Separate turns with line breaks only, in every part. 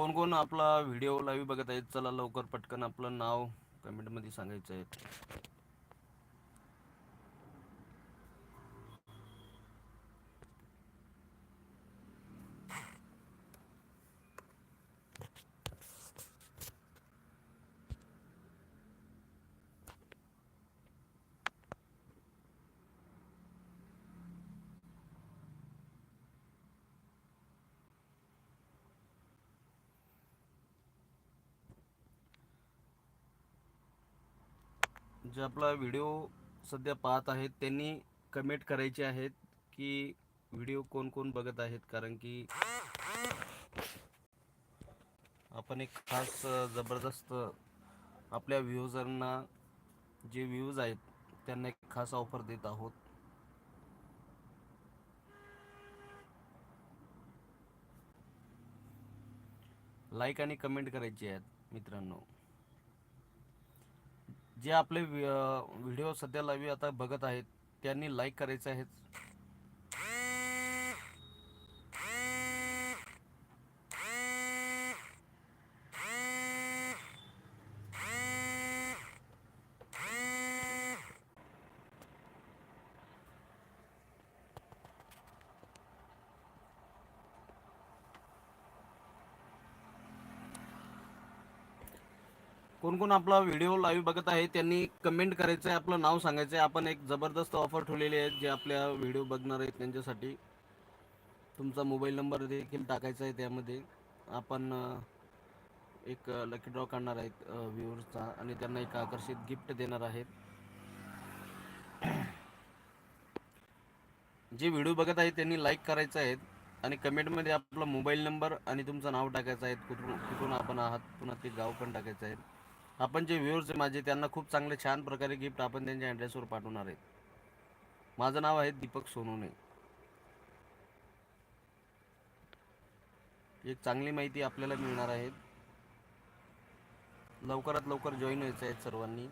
कोण कोण आपला व्हिडिओ लाईव्ह बघत आहेत चला लवकर पटकन आपलं नाव कमेंटमध्ये सांगायचं आहे. जे आपला व्हिडिओ सध्या पाहत आहेत त्यांनी कमेंट करायचे आहेत की व्हिडिओ कोण कोण बघत आहेत? कारण की आपण एक खास जबरदस्त आपल्या व्ह्यूजरना जे व्ह्यूज आहेत त्यांना एक खास ऑफर देत आहोत. लाईक आणि कमेंट करायची आहेत मित्रांनो. जे आपले व्हिडिओ सध्या लाईव्ह आता बघत आहेत त्यांनी लाईक करायचे आहेत. कोण कोण आपला व्हिडिओ लाईव्ह बघत आहे त्यांनी कमेंट करायचं आहे आपलं नाव सांगायचं आहे आपण एक जबरदस्त ऑफर ठेवलेली आहे जे आपल्या व्हिडिओ बघणार आहेत त्यांच्यासाठी. तुमचा मोबाईल नंबर देखील टाकायचा आहे त्यामध्ये. आपण एक लकी ड्रॉ काढणार आहेत व्ह्यूअर्सचा आणि त्यांना एक आकर्षित गिफ्ट देणार आहेत. जे व्हिडिओ बघत आहेत त्यांनी लाईक करायचं आहे. आणि कमेंटमध्ये आपला मोबाईल नंबर आणि तुमचं नाव टाकायचं आहे. कुठून कुठून आपण आहात पुन्हा ते गाव पण टाकायचं आहे. आपण जे व्ह्युअर्स आहे माझे त्यांना खूप चांगले छान प्रकारे गिफ्ट आपण त्यांच्या ॲड्रेसवर पाठवणार आहेत. माझं नाव आहे दीपक सोनूने. एक चांगली माहिती आपल्याला मिळणार आहे. लवकरात लवकर जॉईन व्हायचं आहे सर्वांनी.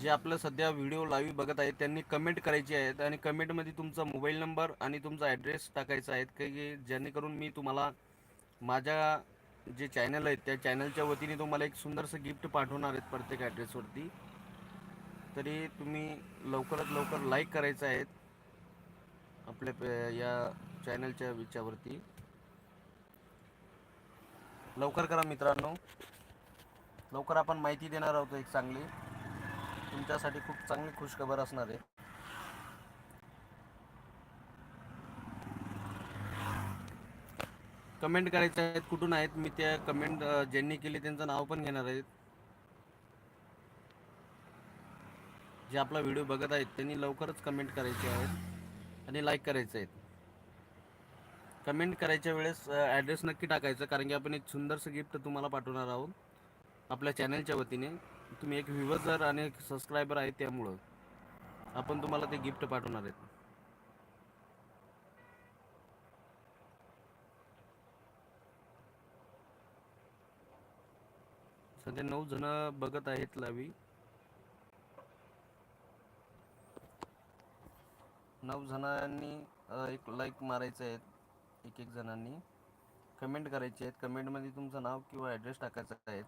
जे आपलं सध्या व्हिडिओ लाईव्ह बघत आहेत त्यांनी कमेंट करायची आहेत आणि कमेंटमध्ये तुमचा मोबाईल नंबर आणि तुमचा ॲड्रेस टाकायचा आहे की जेणेकरून मी तुम्हाला माझ्या जे चॅनल आहेत त्या चॅनलच्या वतीने तुम्हाला एक सुंदरसं गिफ्ट पाठवणार आहेत प्रत्येक ॲड्रेसवरती तरी तुम्ही लवकरात लवकर लाईक करायचं आहेत आपल्या या चॅनलच्या विचारवरती लवकर करा मित्रांनो. लवकर आपण माहिती देणार आहोत एक चांगली. तुमच्यासाठी खूप चांगली खुशखबर असणार आहे. कमेंट करायचे आहेत कुठून आहेत? मी त्या कमेंट ज्यांनी केली त्यांचं नाव पण घेणार आहेत. जे आपला व्हिडिओ बघत आहेत त्यांनी लवकरच कमेंट करायचे आहेत आणि लाईक करायचे आहेत. कमेंट करायच्या वेळेस ॲड्रेस नक्की टाकायचं कारण की आपण एक सुंदरसं गिफ्ट तुम्हाला पाठवणार आहोत आपल्या चॅनलच्या वतीने. तुम्ही एक व्ह्युअर आणि एक सबस्क्रायबर आहे त्यामुळं आपण तुम्हाला ते गिफ्ट पाठवणार आहेत. सध्या नऊ जण बघत आहेत लावी. नऊ जणांनी एक लाईक मारायचं आहेत एक एक जणांनी. कमेंट करायची आहेत. कमेंटमध्ये तुमचं नाव किंवा ॲड्रेस टाकायचा आहे.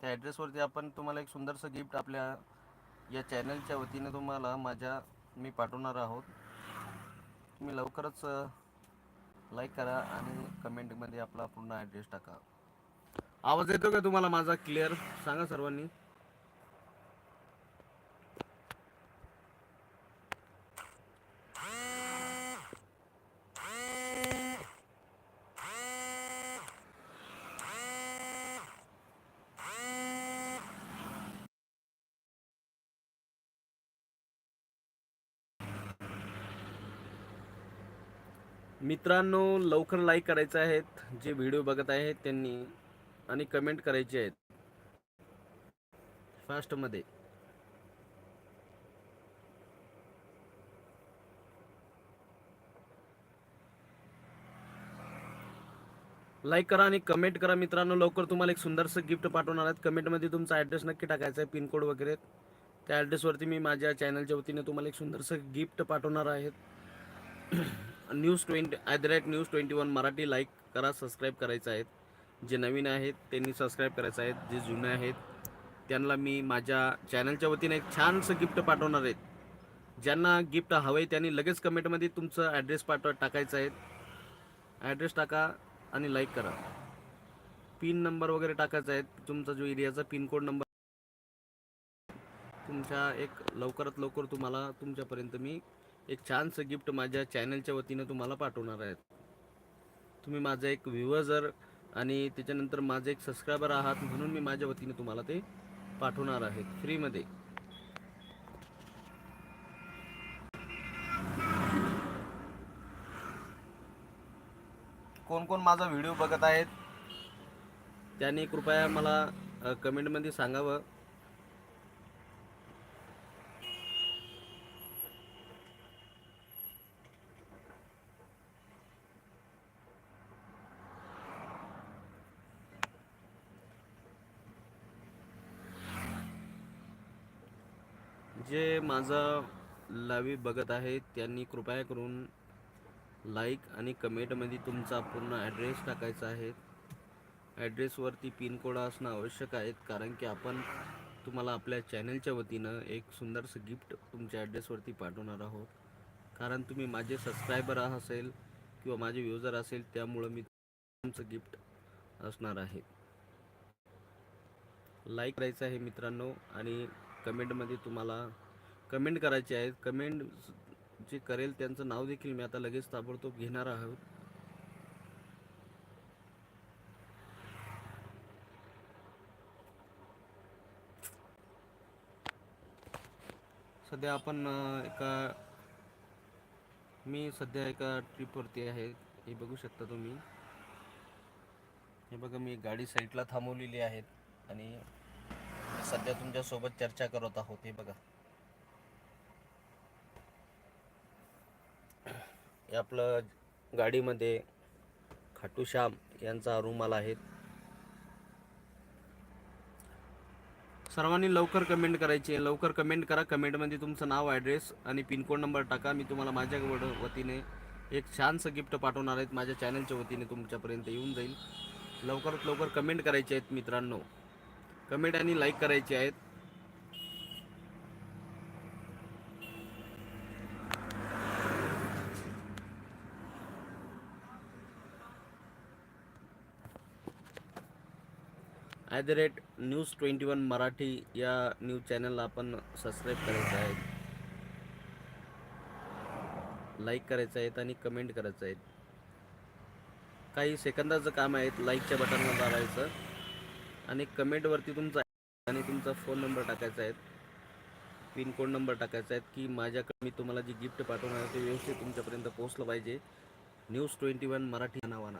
त्या ॲड्रेसवरती आपण तुम्हाला एक सुंदरसं गिफ्ट आपल्या या चॅनलच्या वतीने तुम्हाला माझ्या मी पाठवणार आहोत. तुम्ही लवकरच लाईक करा आणि कमेंटमध्ये आपला पूर्ण ॲड्रेस टाका. आवाज येतो का तुम्हाला माझा? क्लिअर सांगा सर्वांनी. मित्रांनो लवकर लाईक करायचं आहेत. जे व्हिडिओ बघत आहेत त्यांनी आणि कमेंट करायचे आहेत. फास्टमध्ये लाईक करा आणि कमेंट करा. मित्रांनो लवकर तुम्हाला एक सुंदरसं गिफ्ट पाठवणार आहेत. कमेंटमध्ये तुमचा ॲड्रेस नक्की टाकायचा आहे पिनकोड वगैरे. त्या ॲड्रेसवरती मी माझ्या चॅनलच्या वतीने तुम्हाला एक सुंदरसं गिफ्ट पाठवणार आहेत. News twenty at the rate news twenty one Marathi like करा सबस्क्राईब करायचं आहेत जे नवीन आहेत त्यांनी सबस्क्राईब करायचं आहेत जे जुने आहेत त्यांना मी माझ्या चॅनलच्या वतीने एक छानसं गिफ्ट पाठवणार आहेत ज्यांना गिफ्ट हवं आहे त्यांनी लगेच कमेंटमध्ये तुमचं ॲड्रेस पाठव टाकायचं आहे. ॲड्रेस टाका आणि लाईक करा. पिन नंबर वगैरे टाकायचा आहे तुमचा जो एरियाचा पिनकोड नंबर तुमच्या एक लवकरात लवकर तुम्हाला तुमच्यापर्यंत मी एक छानसं गिफ्ट माझ्या चॅनलच्या वतीनं तुम्हाला पाठवणार आहेत तुम्ही माझा एक व्ह्युअर आणि त्याच्यानंतर माझे एक सबस्क्रायबर आहात म्हणून मी माझ्या वतीने तुम्हाला ते पाठवणार आहेत फ्रीमध्ये कोण कोण माझा व्हिडिओ बघत आहेत? त्यांनी कृपया मला कमेंटमध्ये सांगावं. जे माझं लावी बघत आहेत त्यांनी कृपया करून लाईक आणि कमेंटमध्ये तुमचा पूर्ण ॲड्रेस टाकायचा आहे. ॲड्रेसवरती पिनकोड असणं आवश्यक आहे कारण की आपण तुम्हाला आपल्या चॅनलच्या वतीनं एक सुंदरसं गिफ्ट तुमच्या ॲड्रेसवरती पाठवणार आहोत. कारण तुम्ही माझे सबस्क्रायबर असेल किंवा माझे युजर असेल त्यामुळं मी तुमचं गिफ्ट असणार आहे. लाईक करायचं आहे मित्रांनो आणि कमेंटमध्ये तुम्हाला कमेंट करायचे आहेत. कमेंट जे करेल त्यांचं नाव देखील मी आता लगेच ताबडतोब घेणार आहोत. सध्या आपण एका मी सध्या एका ट्रिपवरती आहे. हे बघू शकता तुम्ही. हे बघा मी गाडी साईडला थांबवलेली आहेत आणि सध्या तुमच्यासोबत चर्चा करत आहोत हे बघा. हे आपलं गाडीमध्ये खाटू श्याम यांचा रुमाल आहे. सर्वांनी लवकर कमेंट करायची. आहे लवकर कमेंट करा. कमेंटमध्ये तुमचं नाव ॲड्रेस आणि पिनकोड नंबर टाका. मी तुम्हाला माझ्या वतीने एक छानसं गिफ्ट पाठवणार आहेत. माझ्या चॅनलच्या वतीने तुमच्यापर्यंत येऊन जाईल. लवकरात लवकर कमेंट करायचे आहेत मित्रांनो. कमेंट आणि लाईक करायचे आहेत. At the rate news twenty one Marathi या न्यूज चॅनलला आपण सबस्क्राईब करायचं आहे. लाईक करायचं आहेत आणि कमेंट करायचं आहेत. काही सेकंदाचं काम आहे लाईकच्या बटनवर दाबायचं आणि कमेंटवरती तुमचा आणि तुमचा फोन नंबर टाकायचा आहे. पिनकोड नंबर टाकायचा आहे की माझ्याकडे मी तुम्हाला जी गिफ्ट पाठवणार आहे ते व्यवस्थित तुमच्यापर्यंत पोहोचलं पाहिजे. न्यूज ट्वेंटी वन मराठी नावाना.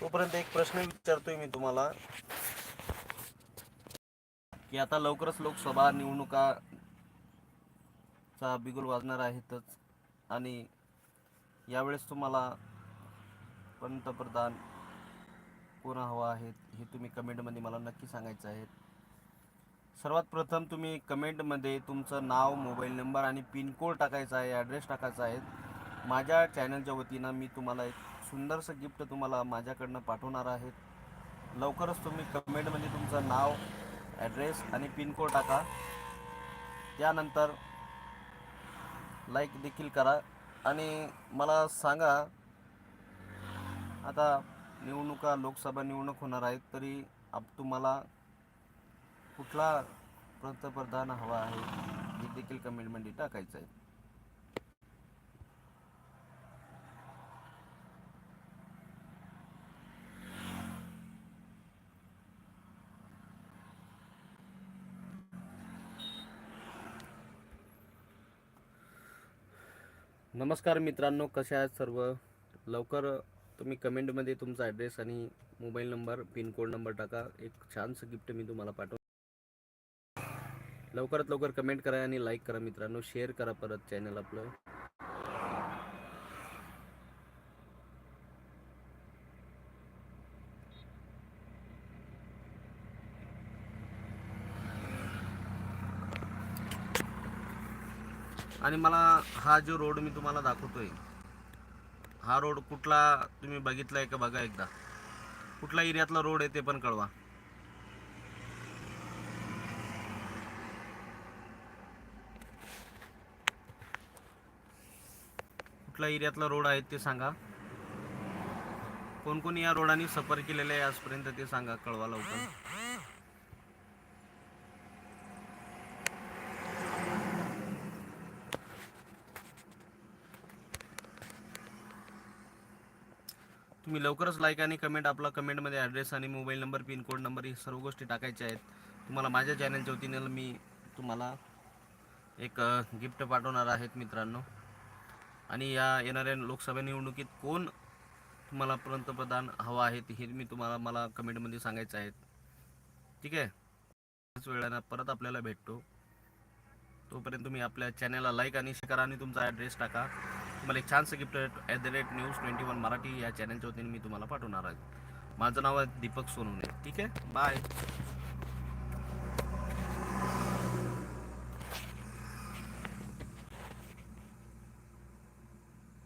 तोपर्यंत एक प्रश्न विचारतोय मी तुम्हाला. की आता लवकरच लोकसभा निवडणुका चा बिगुल वाजणार आहेतच. आणि यावेळेस तुम्हाला पंतप्रधान कोण हवा आहे हे तुम्ही कमेंटमध्ये मला नक्की सांगायचं आहे. सर्वात प्रथम तुम्ही कमेंटमध्ये तुमचं नाव मोबाईल नंबर आणि पिनकोड टाकायचा आहे ॲड्रेस टाकायचा आहे. माझ्या चॅनलच्या वतीनं मी तुम्हाला एक सुंदरसं गिफ्ट तुम्हाला माझ्याकडनं पाठवणार आहेत. लवकरच तुम्ही कमेंटमध्ये तुमचं नाव ॲड्रेस आणि पिनकोड टाका. त्यानंतर लाईक देखील करा. आणि मला सांगा आता निवडणुका लोकसभा निवडणूक होणार आहेत तरी आप तुम्हाला कुठला पंतप्रधान हवा आहे हे देखील कमेंटमध्ये टाकायचं आहे. नमस्कार मित्रांनो कसे आहात सर्व? लवकर तुम्ही कमेंटमध्ये तुमचा ॲड्रेस आणि मोबाईल नंबर पिनकोड नंबर टाका. एक छानसं गिफ्ट मी तुम्हाला पाठव लवकरात लवकर कमेंट करा आणि लाईक करा मित्रांनो. शेअर करा परत चॅनल आपलं. आणि मला हा जो रोड मी तुम्हाला दाखवतोय हा रोड कुठला तुम्ही बघितलाय का बघा एकदा. कुठला एरियातला रोड आहे ते पण कळवा. कुठल्या एरियातला रोड आहे ते सांगा. कोण कोण या रोडाने सफर केलेलं आहे आजपर्यंत ते सांगा कळवा लवकर. तुम्ही लवकरच लाईक आणि कमेंट आपला कमेंटमध्ये ॲड्रेस आणि mobile number pin code number ही सर्व गोष्टी टाकायच्या आहेत. तुम्हाला माझ्या चॅनलच्या वतीने मी तुम्हाला एक गिफ्ट पाठवणार आहेत मित्रांनो. आणि या येणाऱ्या लोकसभा निवडणुकीत कोण तुम्हाला पंतप्रधान हवा आहे हे मी तुम्हाला मला कमेंटमध्ये सांगायचं आहे. ठीक आहे? त्याच वेळानं परत आपल्याला भेटतो. तोपर्यंत तुम्ही आपल्या चॅनलला लाईक आणि शेअर आणि तुमचा ॲड्रेस टाका. तुम्हाला एक छानसं gift at the rate news twenty one Marathi या चॅनलच्या वतीने मी तुम्हाला पाठवणार आहे. माझं नाव आहे दीपक सोनवणे. ठीक आहे? बाय